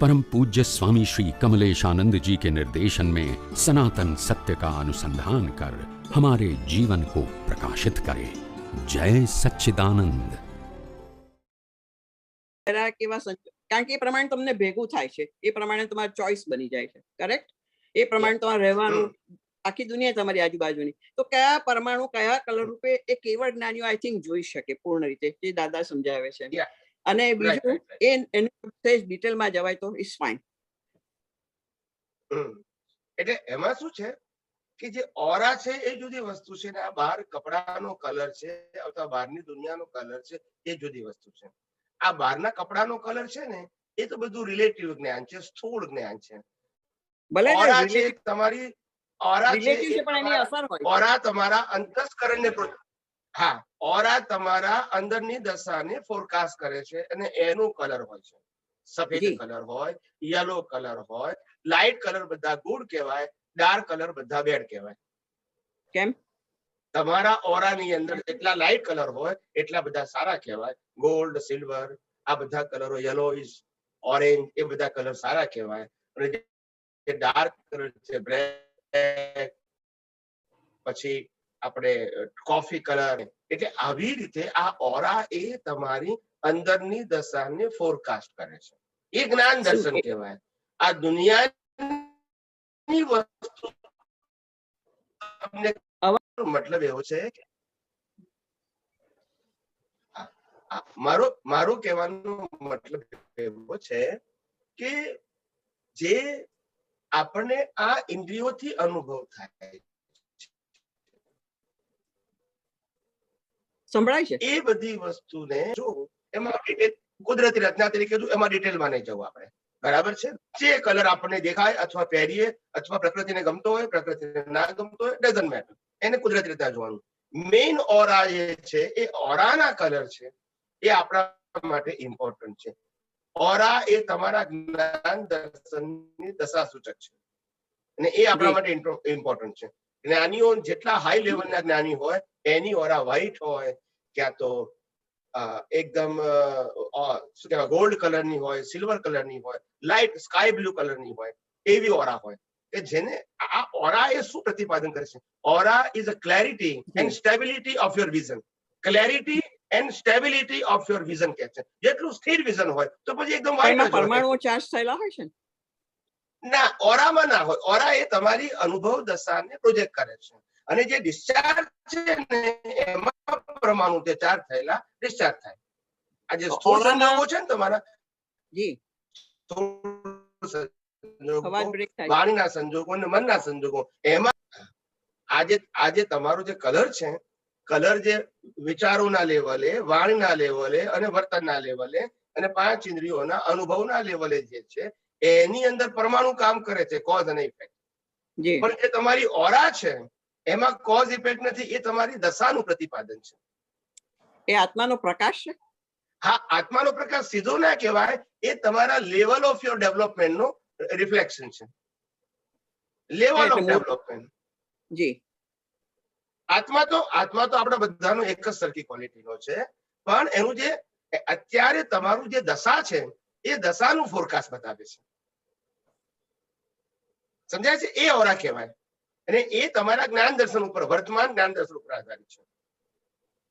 परम पूज्य स्वामी श्री कमलेशानंद जी के निर्देशन में सनातन सत्य का अनुसंधान कर हमारे जीवन को प्रकाशित करे जय सच्चिदानंद ખરા કેવા સંજોગ કારણ કે એ પ્રમાણે તમને ભેગું થાય છે એ પ્રમાણે તમારી ચોઈસ બની જાય છે કરેક્ટ એ પ્રમાણે તમારે રહેવાનું આખી દુનિયા તમારી આજુબાજુની તો કયા પરમાણુ કયા કલર રૂપે એ કેવળ જ્ઞાનીઓ આઈ થિંક જોઈ શકે પૂર્ણ રીતે જે દાદા સમજાવે છે Yeah. અને બીજું. એ એને ડિટેલમાં જવાય તો ઇટ્સ ફાઇન એટલે એમાં શું છે કે જે ઓરા છે એ જુદી વસ્તુ છે ને આ બહાર કપડાનો કલર છે અથવા બહારની દુનિયાનો કલર છે એ જુદી વસ્તુ છે. આ બહારના કપડાનો કલર છે ને એ તો બધું રિલેટિવ જ્ઞાન છે સ્થૂળ જ્ઞાન છે. ભલે ઓરા છે તમારી ઓરા છે પણ એની અસર હોય. ઓરા તમારા અંતસ્કરણને હા ઓરા તમારા અંદરની દશાને ફોરકાસ્ટ કરે છે અને એનું કલર હોય છે. સફેદ કલર હોય યલો કલર હોય લાઇટ કલર બધા ગુડ કહેવાય ડાર્ક કલર બધા બેડ કહેવાય. કેમ? તમારા ઓરાની અંદર જેટલા લાઇટ કલર હોય એટલા બધા સારા કહેવાય. ગોલ્ડ સિલ્વર આ બધા કલરો યલો ઇઝ ઓરેન્જ એ બધા કલર સારા કહેવાય. અને જે ડાર્ક કલર છે બ્લેક પછી આપણે કોફી કલર એટલે આવી રીતે આ ઓરા એ તમારી અંદરની દશાને ફોરકાસ્ટ કરે છે. એ જ્ઞાન દર્શન કહેવાય. આ દુનિયાની વસ્તુ મતલબ એવો છે કે મારો મારો કહેવાનો મતલબ એવો છે કે જે આપણને આ ઇન્દ્રિયોથી અનુભવ થાય સંભળાય છે? એ બધી વસ્તુને જો એમાં કુદરતી રચના તરીકે જો એમાં ડિટેલમાં નહીં જવું આપણે. બરાબર છે? જે કલર આપણને દેખાય અથવા પહેરીએ અથવા પ્રકૃતિને ગમતો હોય પ્રકૃતિને ના ગમતો હોય ડઝન્ટ મેટર એને કુદરતી રીતે જોવાનું. મેઇન ઓરા જે છે એ ઓરાના કલર છે એ આપણા માટે ઇમ્પોર્ટન્ટ છે. ઓરા એ તમારા જ્ઞાન દર્શનની દશા સૂચક છે. અને એ આપણા માટે ઇમ્પોર્ટન્ટ છે. જ્ઞાનીઓ જેટલા હાઈ લેવલના જ્ઞાની હોય એની ઓરા વ્હાઈટ હોય ક્યાં તો એકદમ શું કહેવાય ગોલ્ડ કલરની હોય સિલ્વર કલરની હોય લાઇટ સ્કાય બ્લુ કલરની હોય એવી ઓરા હોય. કે જેને આ ઓરા એ શું પ્રતિપાદન કરે છે? Aura is a clarity and stability of your vision clarity and stability of your vision કે છે. જેટલું સ્થિર વિઝન હોય તો પછી એકદમ. પરમાણુઓ ચાર્જ થયેલા હોય છે ના? ઓરામાં ના હોય. ઓરા એ તમારી અનુભવ દશાને પ્રોજેક્ટ કરે છે. અને જે ડિસ્ચાર્જ છે ને એમાં પરમાણુ તે ચાર્જ થયેલા ડિસ્ચાર્જ થાય. આ જે સ્થૂળ સંજોગો છે ને તમારા? જી. વાણીના સંજોગો અને મનના સંજોગો. એમાં આજે આજે તમારો જે કલર છે કલર જે વિચારોના લેવલે વાણીના લેવલે અને વર્તનના લેવલે અને પાંચ ઇન્દ્રિયોના અનુભવના લેવલે જે છે એની અંદર પરમાણુ કામ કરે છે કોઝ અને ઇફેક્ટ પણ જે તમારી ઓરા છે એમાં કોઝ ઇફેક્ટ નથી એ તમારી દશાનું પ્રતિપાદન છે. એ આત્માનો પ્રકાશ છે? હા આત્માનો પ્રકાશ સીધો ના કહેવાય એ તમારા લેવલ ઓફ યોર ડેવલપમેન્ટ નો રિફ્લેક્શન છે. લેવલ ઓફ ડેવલપમેન્ટ જી. આત્મા તો આત્મા તો આપણા બધાનો એક જ સરખી ક્વોલિટીનો છે પણ એનું જે અત્યારે તમારું જે દશા છે એ દશાનું ફોરકાસ્ટ બતાવે છે. સમજાય છે? એ ઓરા કહેવાય. અને એ તમારા જ્ઞાન દર્શન ઉપર વર્તમાન જ્ઞાન દર્શન ઉપર આધારિત છે.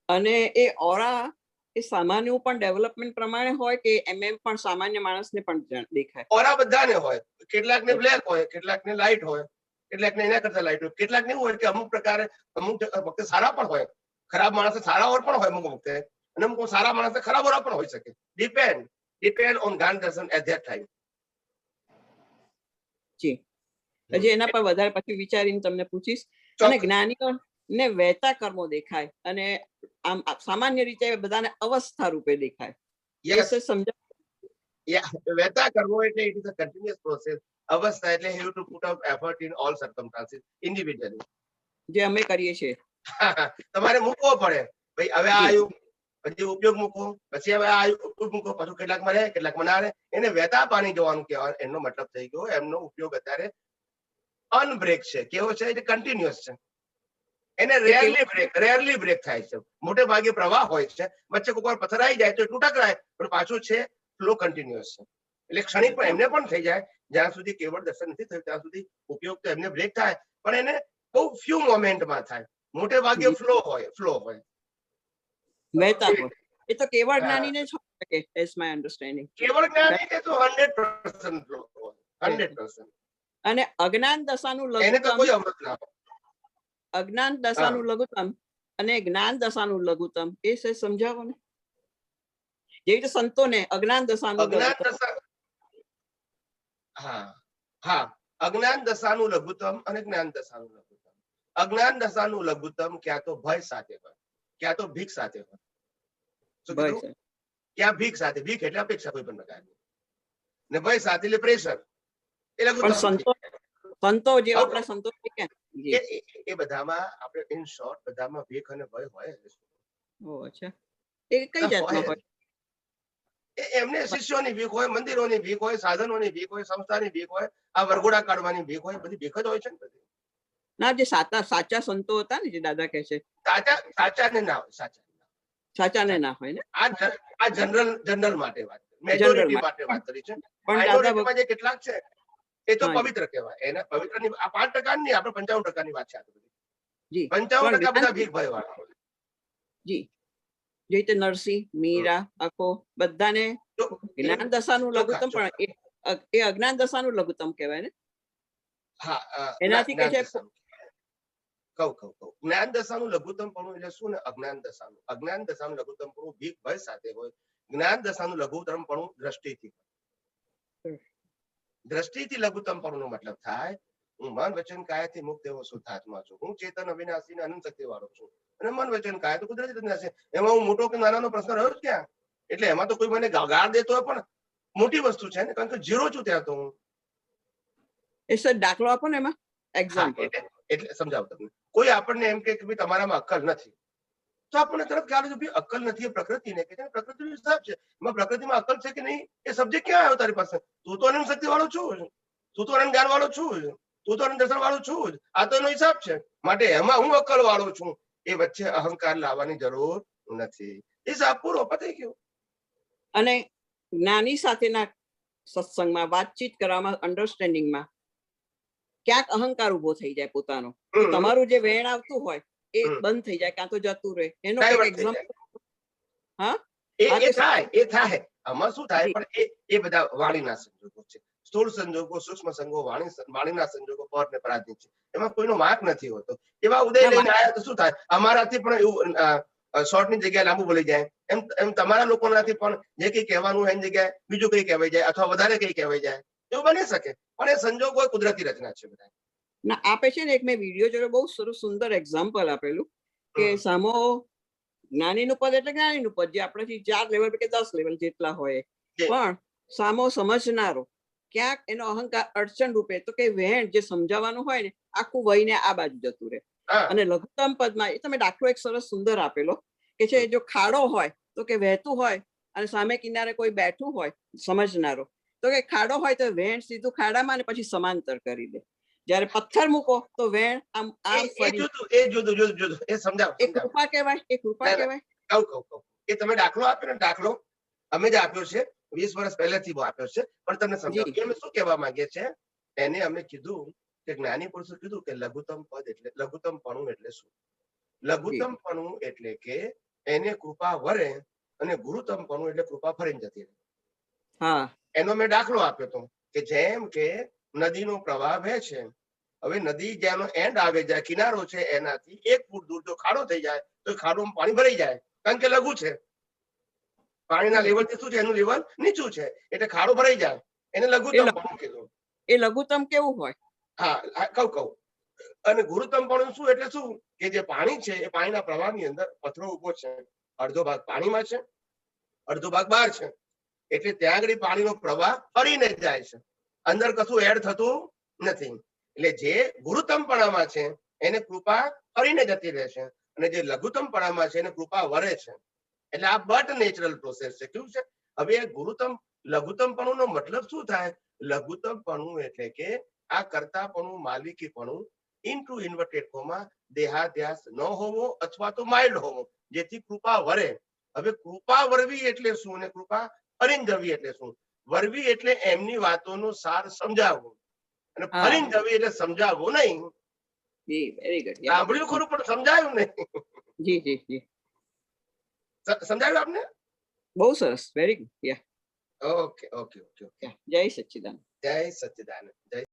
અને એ ઓરા એ સામાન્ય પણ ડેવલપમેન્ટ પ્રમાણે હોય કે એમ એમ પણ સામાન્ય માણસને પણ દેખાય? ઓરા બધાને હોય. કેટલાક ને બ્લેક હોય કેટલાકને લાઇટ હોય કેટલાક ને એના કરતા લાઇટ હોય. કેટલાકને એવું હોય કે અમુક પ્રકારે અમુક વખતે સારા પણ હોય. ખરાબ માણસ સારા ઓર પણ હોય અમુક વખતે. અને અમુક સારા માણસ ખરાબ ઓરા પણ હોઈ શકે. ડિપેન્ડ ડિપેન્ડ ઓન ગાન દર્શન એટ ધેટ ટાઈમ જી. હજી એના પર વધારે પછી વિચારીને તમને પૂછીશ. અને જ્ઞાનીઓ ને વહેતા કર્મો દેખાય અને આમ સામાન્ય રીતે બધાને અવસ્થા રૂપે દેખાય. વહેતા કર્મો એટલે it is a continuous process અવસ્થા એટલે have to put up effort in all circumstances individually જે અમે કરીએ છીએ. તમારે મૂકવો પડે. ભાઈ હવે આ આવ્યું પછી ઉપયોગ મૂકો પછી હવે આ ઉપયોગ મૂકો પાછું કેટલાકમાં રહે કેટલાકમાં ના રહે. એને વહેતા પાણી જોવાનું કહેવાય. એનો મતલબ થઈ ગયો એમનો ઉપયોગ અત્યારે અનબ્રેક છે. કેવો છે? એટલે કન્ટિન્યુઅસ છે. એને રેરલી બ્રેક રેરલી બ્રેક થાય છે. મોટે ભાગે પ્રવાહ હોય છે. વચ્ચે કોઈક વાર પથ્થર આવી જાય તો એટલું ટકરાય પણ પાછું છે ફ્લો કન્ટિન્યુઅસ છે. એટલે ક્ષણિક પણ એમને પણ થઈ જાય. જ્યાં સુધી કેવળ દર્શન નથી થયું ત્યાં સુધી ઉપયોગ તો એમને બ્રેક થાય. પણ એને બહુ ફ્યુ મોમેન્ટમાં થાય. મોટે ભાગે ફ્લો હોય ફ્લો હોય. મહેતા એ તો કેવળ હા. જ્ઞાનીને જ હોઈ શકે એઝ માય અન્ડરસ્ટેન્ડિંગ કેવળ જ્ઞાની એટલે તો હંડ્રેડ પર્સન્ટ ફ્લો હોય. હંડ્રેડ પર્સન્ટ અને અજ્ઞાન દશાનું એને તો કોઈ અમૃત ના હોય. અજ્ઞાન દશાનું લઘુત્તમ અને જ્ઞાન દશાનું લઘુત્તમ. એ છે સમજાવો ને? જેવી રીતે સંતોને અજ્ઞાન દશાનું હા હા. અજ્ઞાન દશાનું લઘુત્તમ અને જ્ઞાન દશાનું લઘુત્તમ. અજ્ઞાન દશાનું લઘુત્તમ ક્યાં તો ભય સાથે હોય ક્યાં તો ભીખ સાથે હોય. શું ક્યાં ભીખ સાથે? ભીખ એટલે અપેક્ષા કોઈ પણ પ્રકારની. ને ભય સાથે એટલે પ્રેશર. એ લઘુત્તમ સંતો સંતો જે આપણે સંતો. એ- બધામાં આપણે ઇન શોર્ટ બધામાં ભીખ અને ભય હોય ઓ, અચ્છા. એ કઈ જાતનો હોય. એમને શિષ્યોની ભીખ હોય મંદિરોની ભીખ હોય સાધનોની ભીખ હોય સંસ્થાની ભીખ હોય આ વરઘોડા કાઢવાની ભીખ હોય બધી ભીખ જ હોય છે ને બધી. ના જે સાચા સાચા સંતો હતા ને જે દાદા કહે છે. સાચા સાચા ને ના હોય સાચા. સાચા ને ના હોય ને? આ આ જનરલ જનરલ માટે વાત મેજોરિટી માટે. વાત કરી છે. પણ દાદા કેટલાક છે એ તો. પવિત્ર કહેવાય. એના પવિત્રની આ પાંચ ટકાની આપણે પંચાવન ટકાની વાત છે પંચાવન ટકા બધા ભીખ ભાઈ વાળા જી. જે રીતે નરસિંહ મીરા અકો બધાને જ્ઞાન દશાનું લઘુત્તમ પણ એ અજ્ઞાન દશાનું લઘુત્તમ કહેવાય ને? હા એનાથી કે છે- કહું કહું કહું. જ્ઞાન દશાનું લઘુત્તમ પણ એટલે શું ને? અજ્ઞાન દશાનું. અજ્ઞાન દશાનું લઘુત્તમ પણ ભીખ ભય સાથે હોય. જ્ઞાન દશાનું લઘુત્તમ પણ દ્રષ્ટિથી. દ્રષ્ટિથી લઘુત્તમ પણ મતલબ થાય. હું મન વચન કાયાથી મુક્ત એવો શુદ્ધાત્મા છું. હું ચેતન અવિનાશી ને અનંત શક્તિ વાળો છું. અને મન વચન કાયા તો કુદરતી રીતે છે. એમાં હું મોટો કે નાનાનો પ્રશ્ન રહ્યો જ ક્યાં? એટલે એમાં તો કોઈ મને ગાળ દેતો હોય પણ મોટી વસ્તુ છે ને કારણ કે જીરો છું ત્યાં તો હું. એ સર દાખલો આપો ને એમાં. એક્ઝામ્પલ એટલે સમજાવું તમને. કોઈ આપણને એમ કે કે તમારામાં અક્કલ નથી. તો આપણને તરત ખ્યાલ આવે છે ભઈ અક્કલ નથી એ પ્રકૃતિને. કે પ્રકૃતિનો હિસાબ છે. એમાં પ્રકૃતિમાં અક્કલ છે કે નહીં? એ સબ્જેક્ટ ક્યાં આવ્યો તારી પાસે? તું તો અનંત શક્તિ વાળો છું તું તો અનંત જ્ઞાન વાળો છું તું તો અનંત દર્શન વાળો છું. આ તો એનો હિસાબ છે. માટે એમાં હું અક્કલ વાળો છું. એ વચ્ચે અહંકાર લાવવાની જરૂર નથી. હિસાબ પૂરો પતી ગયો. અને જ્ઞાની સાથેના સત્સંગમાં વાતચીત કરવામાં અન્ડરસ્ટેન્ડિંગમાં ક્યાંક અહંકાર ઊભો થઈ જાય પોતાનો. તમારું જે વેણ આવતું હોય એ બંધ થઈ જાય કાં તો જતું રહે. એનો એક એક્ઝામ્પલ હા, એ થાય એ થાય. આમાં શું થાય? પણ એ એ બધા વાણીના સંજોગો છે. સ્થૂળ સંજોગો સૂક્ષ્મ સંજોગો વાણી વાણીના સંજોગો પર ને પરાધીન છે. એમાં કોઈનો વાંક નથી હોતો. એવા ઉદય લઈને આયા તો શું થાય? અમારાથી પણ એવું શોર્ટની જગ્યાએ લાંબુ બોલી જાય. એમ એમ તમારા લોકોનાથી પણ જે કઈ કહેવાનું હોય એની જગ્યાએ બીજું કઈ કહેવાય જાય અથવા વધારે કઈ કહેવાય જાય. એવું બની શકે. પણ એ સંજોગો કુદરતી રચના છે બધા ના આપે છે ને એક મેં વીડિયો જોયો બહુ સરસ સુંદર એક્ઝામ્પલ આપેલું કે સામો જ્ઞાનીનું પદ એટલે જ્ઞાનીનું પદ જે આપણાથી ચાર લેવલ કે દસ લેવલ જેટલા હોય. પણ સામો સમજનારો ક્યાંક એનો અહંકાર અડચણ રૂપે તો કે વહેણ જે સમજાવવાનું હોય ને આખું વહીને આ બાજુ જતું રહે. અને લઘુત્તમ પદમાં એ તમે દાખલો એક સરસ સુંદર આપેલો કે છે જો ખાડો હોય તો કે વહેતું હોય અને સામે કિનારે કોઈ બેઠું હોય સમજનારો તો કે ખાડો હોય તો વહેણ સીધું ખાડામાં અને પછી સમાંતર કરી દે. જ્યારે પથ્થર મૂકો તો વેણ આમ આમ એ- જુદું જુદું જુદું એ સમજાવો એ કૃપા કહેવાય એ કૃપા. કહેવાય. કહું કહું કહું. એ તમે દાખલો આપ્યો ને દાખલો અમે જ આપ્યો છે. વીસ વર્ષ પહેલેથી આપ્યો છે. પણ તમને સમજાવું કે અમે શું કહેવા માંગીએ છે એને અમે કીધું કે જ્ઞાની પુરુષે કીધું કે લઘુત્તમ પદ એટલે લઘુત્તમ પણું એટલે શું? લઘુત્તમ પણું એટલે કે એને કૃપા વરે અને ગુરુત્તમ પણું એટલે કૃપા ફરીને જતી રહે. હા. એનો મેં દાખલો આપ્યો હતો કે જેમ કે નદીનો પ્રવાહ વહે છે. હવે નદી જ્યાંનો એન્ડ આવે જાય કિનારો છે એનાથી એક ફૂટ દૂર જો ખાડો થઈ જાય તો ખાડોમાં પાણી ભરાઈ જાય. કારણ કે લઘુ છે. પાણીના લેવલ શું છે? એનું લેવલ નીચું છે. એટલે ખાડો ભરાઈ જાય. એને લઘુત્તમ લઘુ- પણ કીધું એ લઘુત્તમ કેવું હોય? હા કઉ કહું અને ગુરુત્તમ પણ શું? એટલે શું? કે જે પાણી છે એ પાણીના પ્રવાહની અંદર પથરો ઊભો છે. અડધો ભાગ પાણીમાં છે અડધો ભાગ બહાર છે. એટલે ત્યાં આગળ પાણીનો પ્રવાહ ફરીને જાય છે. અંદર કશું એડ થતું નથી. એટલે જે ગુરુતમપણામાં છે, એને કૃપા ફરીને જતી રહેશે. અને જે લઘુત્તમપણામાં છે, એને કૃપા વરે છે. એટલે આ બટ નેચરલ પ્રોસેસ છે. કેવું છે? હવે ગુરુતમ લઘુત્તમપણું નો મતલબ શું થાય? લઘુત્તમપણું એટલે કે આ કરતાપણું, માલિકીપણું ઇન્ટુ ઇન્વર્ટેડ કોમાં દેહાધ્યાસ ન હોવો અથવા તો માઇલ્ડ હોવો, જેથી કૃપા વરે. હવે કૃપા વરવી એટલે શું? અને કૃપા ફરીંગવી એટલે શું? વરવી એટલે એમની વાતોનો સાર સમજાવવું. અને ફરીને જવી એટલે સમજાવવો નહીં. જી વેરી ગુડ સાંભળ્યું ખરું પણ સમજાયું નહીં. જી જી જી. સમજાયું આપને? બહુ સરસ very good ya okay okay okay okay. જય સચ્ચિદાનંદ જય સચ્ચિદાનંદ જય